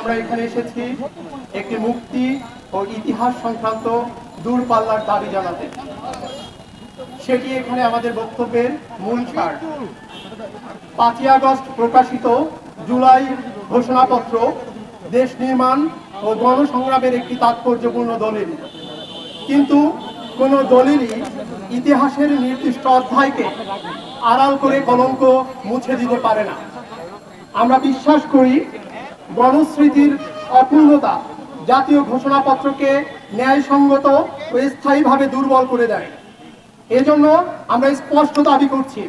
আমরা এখানে এসেছি, একটি মুক্তি ও ইতিহাস সংক্রান্ত দূরপাল্লার দাবি জানাতে। সেটি এখানে আমাদের বক্তব্যের মূল সার। পাঁচই আগস্ট প্রকাশিত জুলাই ঘোষণাপত্র দেশ নির্মাণ ও গণসংগ্রামের একটি তাৎপর্যপূর্ণ দলিল। কিন্তু কোনো দলিলই ইতিহাসের নির্দিষ্ট অধ্যায়কে আড়াল করে কলঙ্ক মুছে দিতে পারে না। আমরা বিশ্বাস করি গণস্মৃতির অপূর্ণতা জাতীয় ঘোষণাপত্রকে ন্যায়সঙ্গত ও স্থায়ীভাবে দুর্বল করে দেয়। এজন্য আমরা স্পষ্ট দাবি করছি,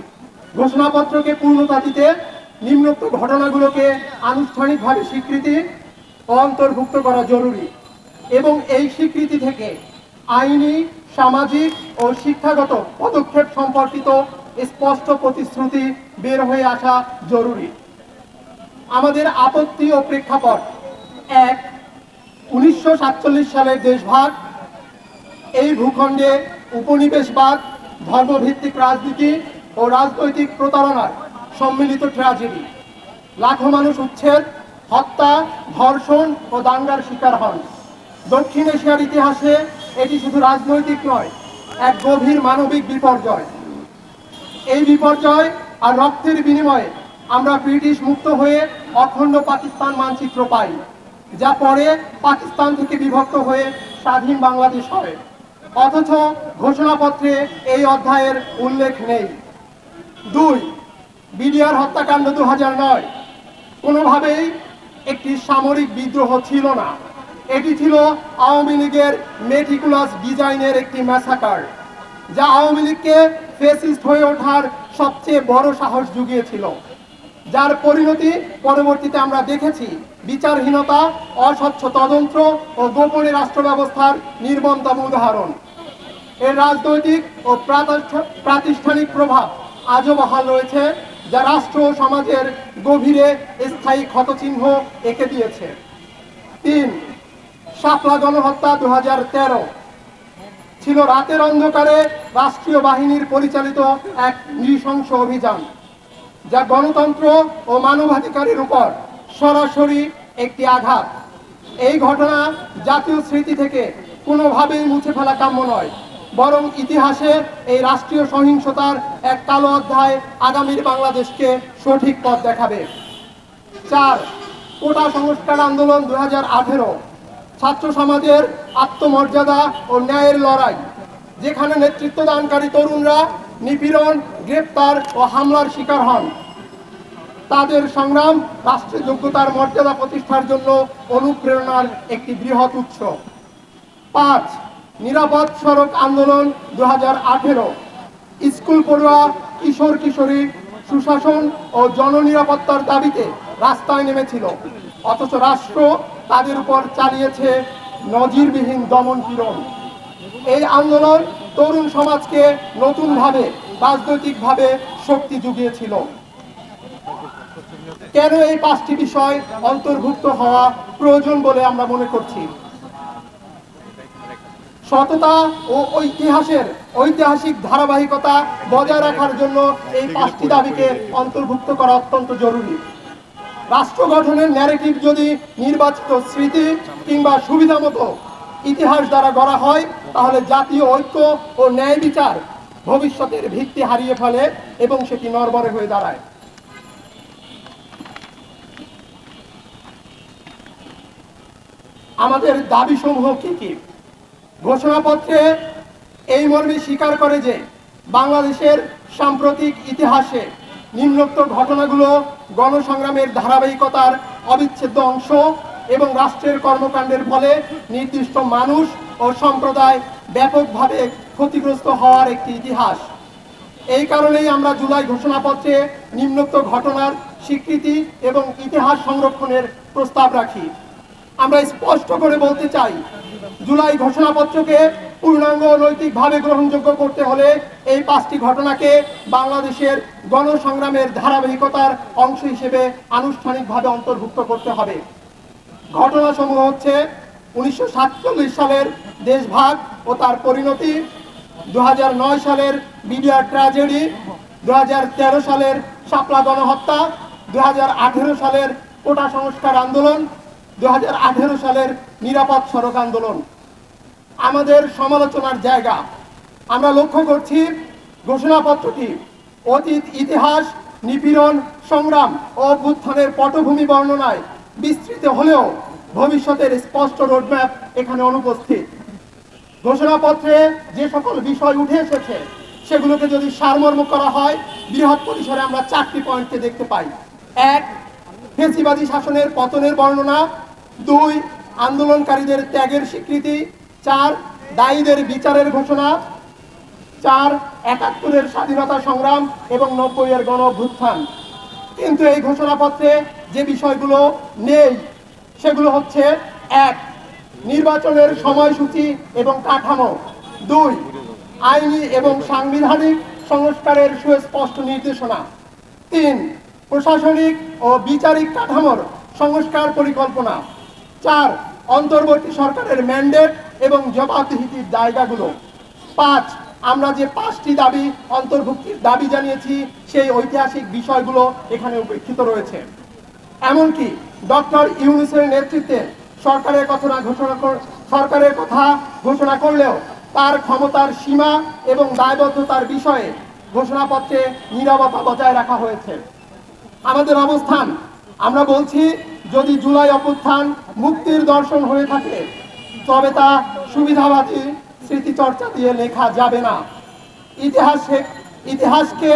ঘোষণাপত্রকে পূর্ণতা দিতে নিম্নোক্ত ঘটনাগুলোকে আনুষ্ঠানিকভাবে স্বীকৃতি অন্তর্ভুক্ত করা জরুরি এবং এই স্বীকৃতি থেকে আইনি, সামাজিক ও শিক্ষাগত পদক্ষেপ সম্পর্কিত স্পষ্ট প্রতিশ্রুতি বের হয়ে আসা জরুরি। আমাদের আপত্তি ও প্রেক্ষাপট। এক, উনিশশো সালের দেশভাগ, এই ভূখণ্ডে উপনিবেশবাদ, ধর্মভিত্তিক রাজনীতি ও রাজনৈতিক প্রতারণার সম্মিলিত ট্র্যাজেডি লাখো মানুষ উচ্ছেদ, হত্যা, ধর্ষণ ও দাঙ্গার শিকার হন। দক্ষিণ এশিয়ার ইতিহাসে এটি শুধু রাজনৈতিক নয়, এক গভীর মানবিক বিপর্যয়। এই বিপর্যয় আর রক্তের বিনিময়ে আমরা ব্রিটিশ মুক্ত হয়ে অখণ্ড পাকিস্তান মানচিত্র পাই, যা পরে পাকিস্তান থেকে বিভক্ত হয়ে স্বাধীন বাংলাদেশ হয়। অথচ ঘোষণাপত্রে এই অধ্যায়ের উল্লেখ নেই। দুই, বিডিআর হত্যাকাণ্ড দু হাজার নয়। কোনোভাবেই একটি সামরিক বিদ্রোহ ছিল না। এটি ছিল আওয়ামী লীগের মেটিকুলাস ডিজাইনের একটি ম্যাসাকার, যা আওয়ামী লীগকে ফেসিস্ট হয়ে ওঠার সবচেয়ে বড় সাহস জুগিয়েছিল। যার পরিণতি পরবর্তীতে আমরা দেখেছি, বিচারহীনতা, অস্বচ্ছ তদন্ত ও গোপনে রাষ্ট্র ব্যবস্থার নির্মমতম উদাহরণ। এর রাজনৈতিক ও প্রাতিষ্ঠা- প্রাতিষ্ঠানিক প্রভাব আজও বহাল রয়েছে, যা রাষ্ট্র ও সমাজের গভীরে স্থায়ী ক্ষতচিহ্ন এঁকে দিয়েছে। তিন, শাপলা গণহত্যা দু হাজার তেরো ছিল রাতের অন্ধকারে রাষ্ট্রীয় বাহিনীর পরিচালিত এক নৃশংস অভিযান। যা গণতন্ত্র ও মানবাধিকারের উপর সরাসরি একটি আঘাত। এই ঘটনা জাতীয় স্মৃতি থেকে কোনোভাবেই মুছে ফেলা কাম্য নয়, বরং ইতিহাসে এই রাষ্ট্রীয় সহিংসতার এক কালো অধ্যায় আগামীর বাংলাদেশকে সঠিক পথ দেখাবে। চার, কোটা সংস্কার আন্দোলন দু হাজার আঠেরো, ছাত্র সমাজের আত্মমর্যাদা ও ন্যায়ের লড়াই, যেখানে নেতৃত্ব দানকারী তরুণরা নিপীড়ন, গ্রেপ্তার ও হামলার শিকার হন। তাদের সংগ্রাম, রাষ্ট্রের যোগ্যতার মর্যাদা প্রতিষ্ঠার জন্য অনুপ্রেরণার একটি বৃহৎ উৎস। পাঁচ, নিরাপদ সড়ক আন্দোলন দু হাজার আঠেরো। স্কুল পড়ুয়া, কিশোর, কিশোরী, সুশাসন ও জননিরাপত্তার দাবিতে রাস্তায় নেমেছিল। অথচ রাষ্ট্র তাদের উপর চালিয়েছে নজিরবিহীন দমন পীড়ন। এই আন্দোলন তরুণ সমাজকে নতুনভাবে, রাজনৈতিকভাবে শক্তি জুগিয়েছিল কেন এই পাঁচটি বিষয় অন্তর্ভুক্ত হওয়া প্রয়োজন বলে আমরা মনে করছি? সততা ও ঐতিহাসের ঐতিহাসিক ধারাবাহিকতা বজায় রাখার জন্য এই পাঁচটি দাবিকে অন্তর্ভুক্ত করা অত্যন্ত জরুরি। রাষ্ট্র গঠনের ন্যারেটিভ যদি নির্বাচিত স্মৃতি কিংবা সুবিধা মতো ইতিহাস দ্বারা গড়া হয়, তাহলে জাতীয় ঐক্য ও ন্যায় বিচার ভবিষ্যতের ভিত্তি হারিয়ে ফেলে এবং সেটি নরবরে হয়ে দাঁড়ায়। আমাদের দাবি সমূহ কি কি? ঘোষণাপত্রে এই মর্মে স্বীকার করে যে বাংলাদেশের সাম্প্রতিক ইতিহাসে নিম্নোক্ত ঘটনাগুলো গণসংগ্রামের ধারাবাহিকতার অবিচ্ছেদ্য অংশ এবং রাষ্ট্রের কর্মকাণ্ডের ফলে নির্দিষ্ট মানুষ ও সম্প্রদায় ব্যাপকভাবে ক্ষতিগ্রস্ত হওয়ার একটি ইতিহাস। এই কারণেই আমরা জুলাই ঘোষণাপত্রে নিম্নোক্ত ঘটনার স্বীকৃতি এবং ইতিহাস সংরক্ষণের প্রস্তাব রাখি। আমরা স্পষ্ট করে বলতে চাই, জুলাই ঘোষণাপত্রকে পূর্ণাঙ্গ নৈতিকভাবে গ্রহণযোগ্য করতে হলে এই পাঁচটি ঘটনাকে বাংলাদেশের গণসংগ্রামের ধারাবাহিকতার অংশ হিসেবে আনুষ্ঠানিকভাবে অন্তর্ভুক্ত করতে হবে। ঘটনাসমূহ হচ্ছে উনিশশো সালের দেশভাগ ও তার পরিণতি দু হাজার নয় সালের বিডিআর ট্র্যাজেডি দু হাজার তেরো সালের শাপলা গণহত্যা দু হাজার আঠেরো সালের কোটা সংস্কার আন্দোলন দু হাজার আঠেরো সালের নিরাপদ সড়ক আন্দোলন। আমাদের সমালোচনার জায়গা। আমরা লক্ষ্য করছি ঘোষণাপত্রটি অতীত ইতিহাস, নিপীড়ন, সংগ্রাম ও অভ্যুত্থানের পটভূমি বর্ণনায় বিস্তৃত হলেও ভবিষ্যতের স্পষ্ট রোডম্যাপ এখানে অনুপস্থিত। ঘোষণাপত্রে যে সকল বিষয় উঠে এসেছে, সেগুলোকে যদি সারমর্ম করা হয়, বৃহৎ পরিসরে আমরা চারটি পয়েন্টকে দেখতে পাই। এক, ফেসিবাদী শাসনের পতনের বর্ণনা। দুই, আন্দোলনকারীদের ত্যাগের স্বীকৃতি। চার, দায়ীদের বিচারের ঘোষণা। চার, একাত্তরের স্বাধীনতা সংগ্রাম এবং নব্বইয়ের গণ অভ্যুত্থান কিন্তু এই ঘোষণাপত্রে যে বিষয়গুলো নেই, সেগুলো হচ্ছে, এক, নির্বাচনের সময়সূচি এবং কাঠামো। দুই, আইনি এবং সাংবিধানিক সংস্কারের সুস্পষ্ট নির্দেশনা। তিন, প্রশাসনিক ও বিচারিক কাঠামোর সংস্কার পরিকল্পনা। চার অন্তর্বর্তী সরকারের ম্যান্ডেট এবং জবাবদিহিতির জায়গাগুলো। পাঁচ, আমরা যে পাঁচটি দাবি, অন্তর্ভুক্তির দাবি জানিয়েছি, সেই ঐতিহাসিক বিষয়গুলো এখানে উপেক্ষিত রয়েছে। এমনকি ডক্টর ইউনুসের নেতৃত্বে সরকারের কথা ঘোষণা কর- সরকারের কথা ঘোষণা করলেও তার ক্ষমতার সীমা এবং দায়বদ্ধতার বিষয়ে ঘোষণাপত্রে নীরবতা বজায় রাখা হয়েছে। আমাদের অবস্থান আমরা বলছি, যদি জুলাই অভ্যুত্থান মুক্তির দর্শন হয়ে থাকে, তবে তা সুবিধাবাদী স্মৃতিচর্চা দিয়ে লেখা যাবে না। ইতিহাসে, ইতিহাসকে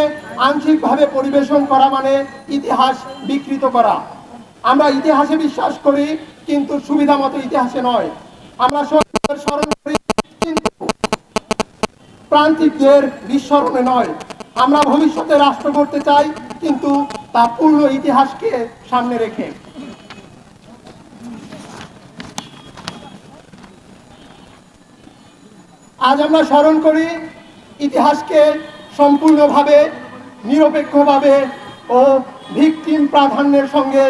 আংশিকভাবে পরিবেশন করা মানে ইতিহাস বিকৃত করা। আমরা ইতিহাসে বিশ্বাস করি, কিন্তু সুবিধা মতো ইতিহাসে নয়। আমরা স্মরণ করি, কিন্তু প্রান্তিকদের বিস্মরণে নয়। আমরা ভবিষ্যতে রাষ্ট্র করতে চাই, কিন্তু তা পূর্ণ ইতিহাসকে সামনে রেখে। আজ আমরা স্মরণ করি ইতিহাসকে সম্পূর্ণভাবে, নিরপেক্ষভাবে ও ভিকটিম প্রাধান্যের সঙ্গে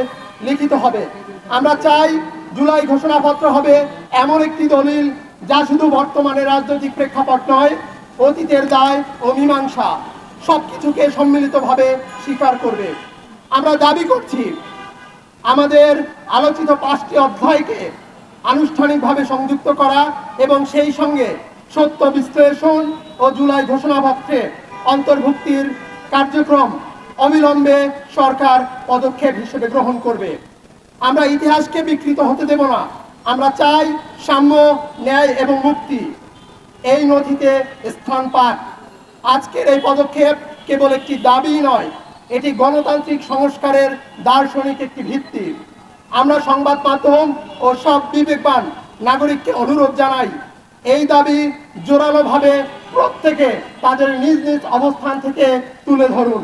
লিখিত হবে। আমরা চাই জুলাই ঘোষণাপত্র হবে এমন একটি দলিল যা শুধু বর্তমানে রাজনৈতিক প্রেক্ষাপট নয়, অতীতের দায় ও মীমাংসা সবকিছুকে সম্মিলিতভাবে স্বীকার করবে। আমরা দাবি করছি, আমাদের আলোচিত পাঁচটি অধ্যায়কে আনুষ্ঠানিকভাবে সংযুক্ত করা এবং সেই সঙ্গে সত্য বিশ্লেষণ ও জুলাই ঘোষণাপত্রে অন্তর্ভুক্তির কার্যক্রম অবিলম্বে সরকার পদক্ষেপ হিসেবে গ্রহণ করবে। আমরা ইতিহাসকে বিকৃত হতে দেব না। আমরা চাই সাম্য, ন্যায় এবং মুক্তি। এই নথিতে স্থান পাক। আজকের এই পদক্ষেপ কেবল একটি দাবি নয় এটি গণতান্ত্রিক সংস্কারের দার্শনিক একটি ভিত্তি। আমরা সংবাদ মাধ্যম ও সব বিবেকবান নাগরিককে অনুরোধ জানাই, এই দাবি জোরালোভাবে প্রত্যেকে তাদের নিজ নিজ অবস্থান থেকে তুলে ধরুন।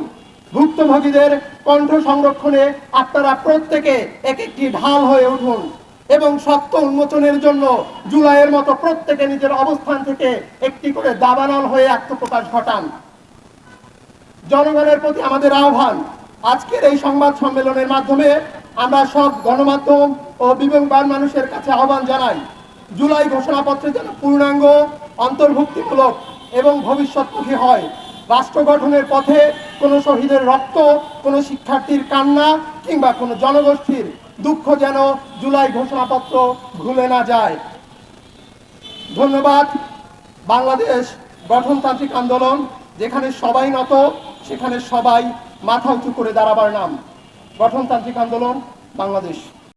ভুক্তভোগীদের কণ্ঠ সংরক্ষণে আপনারা প্রত্যেকে এক একটি ঢাল হয়ে উঠুন এবং সত্য উন্মোচনের জন্য জুলাইয়ের মতো প্রত্যেকে নিজের অবস্থান থেকে একটি করে দাবানল হয়ে আত্মপ্রকাশ ঘটান। জনগণের প্রতি আমাদের আহ্বান। আজকের এই সংবাদ সম্মেলনের মাধ্যমে আমরা সব গণমাধ্যম ও বিবেকবান মানুষের কাছে আহ্বান জানাই, জুলাই ঘোষণাপত্রে যেন পূর্ণাঙ্গ, অন্তর্ভুক্তিমূলক এবং ভবিষ্যৎমুখী হয়। রাষ্ট্র গঠনের পথে কোনো শহীদের রক্ত, কোনো শিক্ষার্থীর কান্না কিংবা কোনো জনগোষ্ঠীর দুঃখ যেন জুলাই ঘোষণাপত্র ভুলে না যায়। ধন্যবাদ। বাংলাদেশ গঠনতান্ত্রিক আন্দোলন, যেখানে সবাই নত সেখানে সবাই মাথা উঁচু করে দাঁড়াবার নাম। গঠনতান্ত্রিক আন্দোলন বাংলাদেশ।